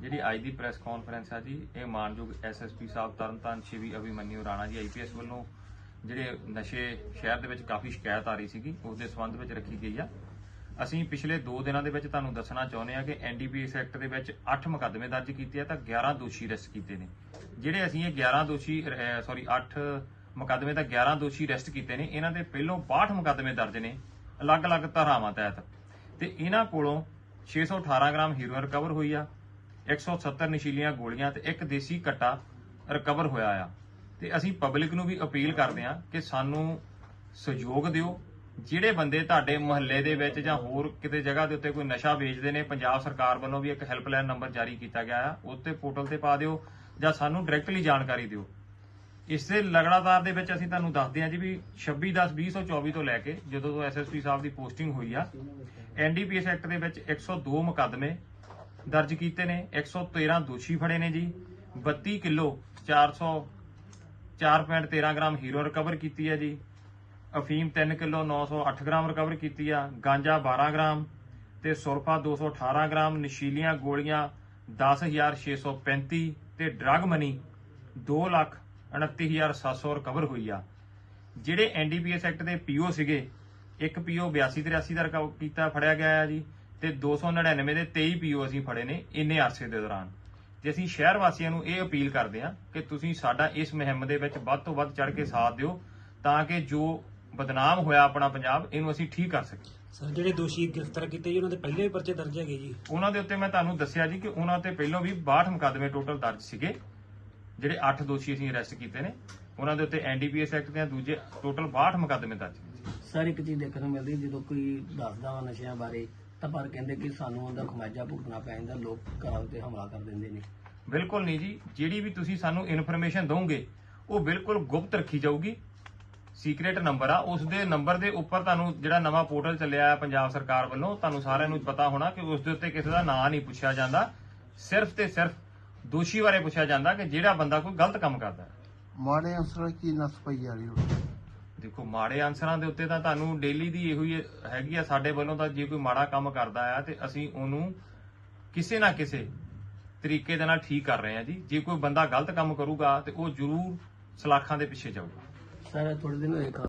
ਜਿਹੜੀ ਅੱਜ ਦੀ press conference ਆ ਜੀ, ਇਹ ਮਾਨਯੋਗ ਐਸਐਸਪੀ ਸਾਹਿਬ ਤਰਨਤਾਰਨ ਸ਼ਿਵੀ ਅਭਿਮਨਿਊ ਰਾਣਾ ਜੀ ਆਈਪੀਐਸ ਵੱਲੋਂ ਜਿਹੜੇ ਨਸ਼ੇ ਸ਼ਹਿਰ ਦੇ ਵਿੱਚ ਕਾਫੀ ਸ਼ਿਕਾਇਤ ਆ ਰਹੀ ਸੀਗੀ, ਉਸ ਦੇ ਸੰਬੰਧ ਵਿੱਚ ਰੱਖੀ ਗਈ ਆ। ਅਸੀਂ ਪਿਛਲੇ 2 ਦਿਨਾਂ ਦੇ ਵਿੱਚ ਤੁਹਾਨੂੰ ਦੱਸਣਾ ਚਾਹੁੰਦੇ ਆ ਕਿ ਐਨਡੀਪੀਐਸ ਐਕਟ ਦੇ ਵਿੱਚ 8 ਮੁਕੱਦਮੇ ਦਰਜ ਕੀਤੇ ਆ, ਤਾਂ 11 ਦੋਸ਼ੀ ਅਰੈਸਟ ਕੀਤੇ ਨੇ। ਜਿਹੜੇ ਅਸੀਂ ਇਹ 11 ਦੋਸ਼ੀ ਸੌਰੀ 8 ਮੁਕੱਦਮੇ ਤਾਂ 11 ਦੋਸ਼ੀ ਅਰੈਸਟ ਕੀਤੇ ਨੇ, ਇਹਨਾਂ ਦੇ ਪਹਿਲੋਂ 62 ਮੁਕੱਦਮੇ ਦਰਜ ਨੇ, ਅਲੱਗ-ਅਲੱਗ ਧਾਰਾਵਾਂ ਤਹਿਤ। ਤੇ ਇਹਨਾਂ ਕੋਲੋਂ 618 ਗ੍ਰਾਮ ਹੀਰੋਇਨ ਰਿਕਵਰ ਹੋਈ ਆ 170 ਨਸ਼ੀਲੀਆਂ ਗੋਲੀਆਂ ਤੇ ਇੱਕ ਦੇਸੀ ਕੱਟਾ ਰਿਕਵਰ ਹੋਇਆ ਆ। ਤੇ ਅਸੀਂ ਪਬਲਿਕ ਨੂੰ ਵੀ ਅਪੀਲ ਕਰਦੇ ਆ ਕਿ ਸਾਨੂੰ ਸਹਿਯੋਗ ਦਿਓ। ਜਿਹੜੇ ਬੰਦੇ ਤੁਹਾਡੇ ਮੁਹੱਲੇ ਦੇ ਵਿੱਚ ਜਾਂ ਹੋਰ ਕਿਤੇ ਜਗ੍ਹਾ ਦੇ ਉੱਤੇ ਕੋਈ ਨਸ਼ਾ ਵੇਚਦੇ ਨੇ, ਪੰਜਾਬ ਸਰਕਾਰ ਵੱਲੋਂ ਵੀ ਇੱਕ ਹੈਲਪਲਾਈਨ ਨੰਬਰ ਜਾਰੀ ਕੀਤਾ ਗਿਆ ਆ ਉੱਤੇ ਪੋਰਟਲ ਤੇ ਪਾ ਦਿਓ ਜਾਂ ਸਾਨੂੰ ਡਾਇਰੈਕਟਲੀ ਜਾਣਕਾਰੀ ਦਿਓ। ਇਸ ਦੇ ਲਗਾਤਾਰ ਦੇ ਵਿੱਚ ਅਸੀਂ ਤੁਹਾਨੂੰ ਦੱਸਦੇ ਹਾਂ ਜੀ ਵੀ 26 10 2024 ਤੋਂ ਲੈ ਕੇ ਜਦੋਂ ਤੋਂ ਐਸਐਸਪੀ ਸਾਹਿਬ ਦੀ ਪੋਸਟਿੰਗ ਹੋਈ ਆ ਐਨਡੀਪੀਐਸ ਐਕਟ ਦੇ ਵਿੱਚ 102 ਮੁਕੱਦਮੇ ਦਰਜ ਕੀਤੇ ਨੇ। 113 ਦੋਸ਼ੀ ਫੜੇ ਨੇ ਜੀ। 32 ਕਿਲੋ 400 4.13 ਗ੍ਰਾਮ ਹੀਰੋ ਰਿਕਵਰ ਕੀਤੀ ਹੈ ਜੀ। ਅਫੀਮ 3 ਕਿਲੋ 908 ਗ੍ਰਾਮ ਰਿਕਵਰ ਕੀਤੀ ਆ। ਗਾਂਜਾ 12 ਗ੍ਰਾਮ ਤੇ ਸੁਰਫਾ 218 ਗ੍ਰਾਮ, ਨਸ਼ੀਲੀਆਂ ਗੋਲੀਆਂ 10635 ਤੇ ਡਰੱਗ ਮਨੀ 2 ਲੱਖ 29700 ਰਿਕਵਰ ਹੋਈ ਆ। ਜਿਹੜੇ ਐਨਡੀਪੀਐਸ ਐਕਟ ਦੇ ਪੀਓ ਸੀਗੇ, ਇੱਕ ਪੀਓ 8283 ਦਾ ਰਿਕਵਰ ਕੀਤਾ, ਫੜਿਆ ਗਿਆ ਆ ਜੀ। ਤੇ 299 ਦੇ 23 ਪੀਓ ਅਸੀਂ ਫੜੇ ਨੇ ਇੰਨੇ ਅਰਸੇ ਦੇ ਦੌਰਾਨ। ਤੇ ਅਸੀਂ ਸ਼ਹਿਰ ਵਾਸੀਆਂ ਨੂੰ ਇਹ ਅਪੀਲ ਕਰਦੇ ਹਾਂ ਕਿ ਤੁਸੀਂ ਸਾਡਾ ਇਸ ਮੁਹਿੰਮ ਦੇ ਵਿੱਚ ਵੱਧ ਤੋਂ ਵੱਧ ਚੜ ਕੇ ਸਾਥ ਦਿਓ ਤਾਂ ਕਿ ਜੋ ਬਦਨਾਮ ਹੋਇਆ ਆਪਣਾ ਪੰਜਾਬ ਇਹਨੂੰ ਅਸੀਂ ਠੀਕ ਕਰ ਸਕੀਏ। ਸਰ ਜਿਹੜੇ ਦੋਸ਼ੀ ਗ੍ਰਿਫਤਾਰ ਕੀਤੇ ਜੀ ਉਹਨਾਂ ਦੇ ਪਹਿਲੇ ਵੀ ਪਰਚੇ ਦਰਜ ਹੈਗੇ ਜੀ। ਉਹਨਾਂ ਦੇ ਉੱਤੇ ਮੈਂ ਤੁਹਾਨੂੰ ਦੱਸਿਆ ਜੀ ਕਿ ਉਹਨਾਂ ਤੇ ਪਹਿਲਾਂ ਵੀ 62 ਮੁਕੱਦਮੇ ਟੋਟਲ ਦਰਜ ਸੀਗੇ ਜਿਹੜੇ 8 ਦੋਸ਼ੀ ਅਸੀਂ ਅਰੈਸਟ ਕੀਤੇ ਨੇ। ਉਹਨਾਂ ਦੇ ਉੱਤੇ ਐਨਡੀਪੀਐਸ ਐਕਟ ਦੇ ਦੂਜੇ ਟੋਟਲ 62 ਮੁਕੱਦਮੇ ਦਰਜ ਸਰ ਇੱਕ ਚੀਜ਼ ਦੇਖਣ ਨੂੰ ਮਿਲਦੀ ਜਦੋਂ ਕੋਈ ਦੱਸਦਾ ਵਾ ਨਸ਼ਿਆਂ ਬਾਰੇ ਤਾਂ ਪਰ ਕਹਿੰਦੇ ਕਿ ਸਾਨੂੰ ਉਹਦਾ ਖਮਾਜਾ ਭੁਗਤਣਾ ਪੈ ਜਾਂਦਾ ਲੋਕ ਘਰਾਂ ਉੱਤੇ ਹਮਲਾ ਕਰ ਦਿੰਦੇ ਨੇ। ਬਿਲਕੁਲ ਨਹੀਂ ਜੀ ਜਿਹੜੀ ਵੀ ਤੁਸੀਂ ਸਾਨੂੰ ਇਨਫੋਰਮੇਸ਼ਨ ਦੋਗੇ ਉਹ ਬਿਲਕੁਲ ਗੁਪਤ ਰੱਖੀ ਜਾਊਗੀ। ਸੀਕ੍ਰੀਟ ਨੰਬਰ ਆ ਉਸ ਦੇ ਨੰਬਰ ਦੇ ਉੱਪਰ ਤੁਹਾਨੂੰ ਜਿਹੜਾ ਨਵਾਂ ਪੋਰਟਲ ਚੱਲਿਆ ਆ ਪੰਜਾਬ ਸਰਕਾਰ ਵੱਲੋਂ ਤੁਹਾਨੂੰ ਸਾਰਿਆਂ ਨੂੰ ਪਤਾ ਹੋਣਾ ਕਿ ਉਸ ਦੇ ਉੱਤੇ ਕਿਸੇ ਦਾ ਨਾਂ ਨਹੀਂ ਪੁੱਛਿਆ ਜਾਂਦਾ। ਸਿਰਫ ਤੇ ਸਿਰਫ ਦੋਸ਼ੀ ਬਾਰੇ ਪੁੱਛਿਆ ਜਾਂਦਾ ਕਿ ਜਿਹੜਾ ਬੰਦਾ ਕੋਈ ਗਲਤ ਕੰਮ ਕਰਦਾ ਹੈ। ਮਾੜੇ ਅਨਸਰਾਂ ਕੀ ਨਸ ਪਈ ਜਾ ਰਹੀ ਹੋਵੇ ਦੇਖੋ, ਮਾੜੇ ਆਨਸਰਾਂ ਦੇ ਉੱਤੇ ਤਾਂ ਤੁਹਾਨੂੰ ਡੇਲੀ ਦੀ ਇਹੋ ਹੀ ਹੈਗੀ ਆ, ਸਾਡੇ ਵੱਲੋਂ ਤਾਂ ਜੇ ਕੋਈ ਮਾੜਾ ਕੰਮ ਕਰਦਾ ਆ ਤੇ ਅਸੀਂ ਉਹਨੂੰ ਕਿਸੇ ਨਾ ਕਿਸੇ ਤਰੀਕੇ ਦੇ ਨਾਲ ਠੀਕ ਕਰ ਰਹੇ ਆ ਜੀ। ਜੇ ਕੋਈ ਬੰਦਾ ਗਲਤ ਕੰਮ ਕਰੂਗਾ ਤੇ ਉਹ ਜ਼ਰੂਰ ਸਲਾਖਾਂ ਦੇ ਪਿੱਛੇ ਜਾਊਗਾ। ਸਰ ਥੋੜੇ ਦਿਨ ਹੋਏ